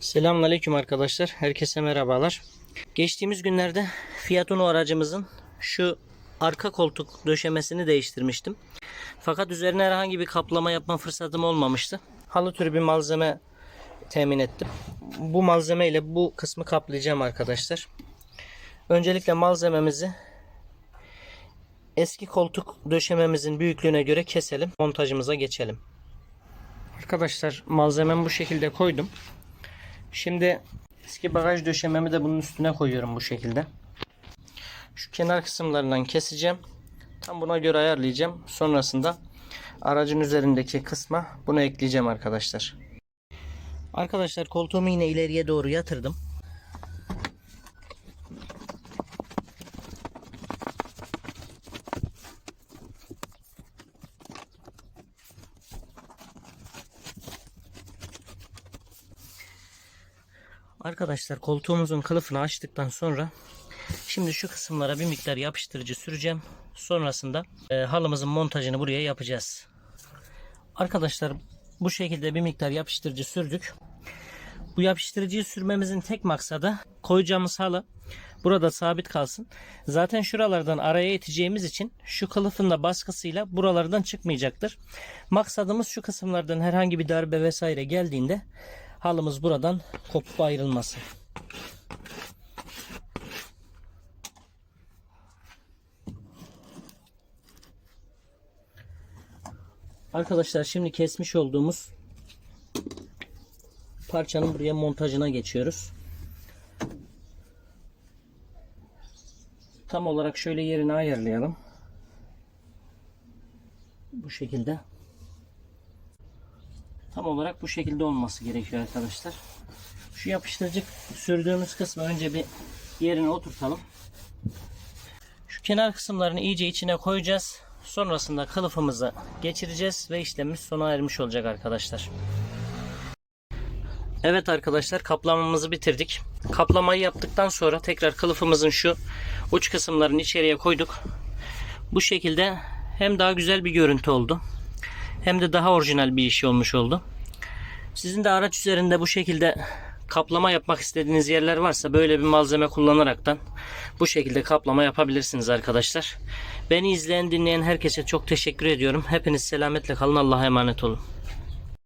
Selamünaleyküm arkadaşlar. Herkese merhabalar. Geçtiğimiz günlerde Fiat Uno aracımızın şu arka koltuk döşemesini değiştirmiştim. Fakat üzerine herhangi bir kaplama yapma fırsatım olmamıştı. Halı türü bir malzeme temin ettim. Bu malzeme ile bu kısmı kaplayacağım arkadaşlar. Öncelikle malzememizi eski koltuk döşememizin büyüklüğüne göre keselim. Montajımıza geçelim. Arkadaşlar malzememi bu şekilde koydum. Şimdi eski bagaj döşememi de bunun üstüne koyuyorum bu şekilde. Şu kenar kısımlarından keseceğim. Tam buna göre ayarlayacağım. Sonrasında aracın üzerindeki kısma bunu ekleyeceğim arkadaşlar. Arkadaşlar koltuğumu yine ileriye doğru yatırdım. Arkadaşlar koltuğumuzun kılıfını açtıktan sonra şimdi şu kısımlara bir miktar yapıştırıcı süreceğim. Sonrasında e, halımızın montajını buraya yapacağız. Arkadaşlar bu şekilde bir miktar yapıştırıcı sürdük. Bu yapıştırıcıyı sürmemizin tek maksadı koyacağımız halı burada sabit kalsın. Zaten şuralardan araya iteceğimiz için şu kılıfın da baskısıyla buralardan çıkmayacaktır. Maksadımız şu kısımlardan herhangi bir darbe vesaire geldiğinde halımız buradan kopup ayrılması. Arkadaşlar şimdi kesmiş olduğumuz parçanın buraya montajına geçiyoruz. Tam olarak şöyle yerini ayarlayalım. Bu şekilde. Tam olarak bu şekilde olması gerekiyor arkadaşlar. Şu yapıştırıcı sürdüğümüz kısmı önce bir yerine oturtalım. Şu kenar kısımlarını iyice içine koyacağız. Sonrasında kılıfımızı geçireceğiz ve işlemimiz sona ermiş olacak arkadaşlar. Evet arkadaşlar kaplamamızı bitirdik. Kaplamayı yaptıktan sonra tekrar kılıfımızın şu uç kısımlarını içeriye koyduk. Bu şekilde hem daha güzel bir görüntü oldu. Hem de daha orijinal bir iş olmuş oldu. Sizin de araç üzerinde bu şekilde kaplama yapmak istediğiniz yerler varsa böyle bir malzeme kullanaraktan bu şekilde kaplama yapabilirsiniz arkadaşlar. Beni izleyen dinleyen herkese çok teşekkür ediyorum. Hepiniz selametle kalın. Allah'a emanet olun.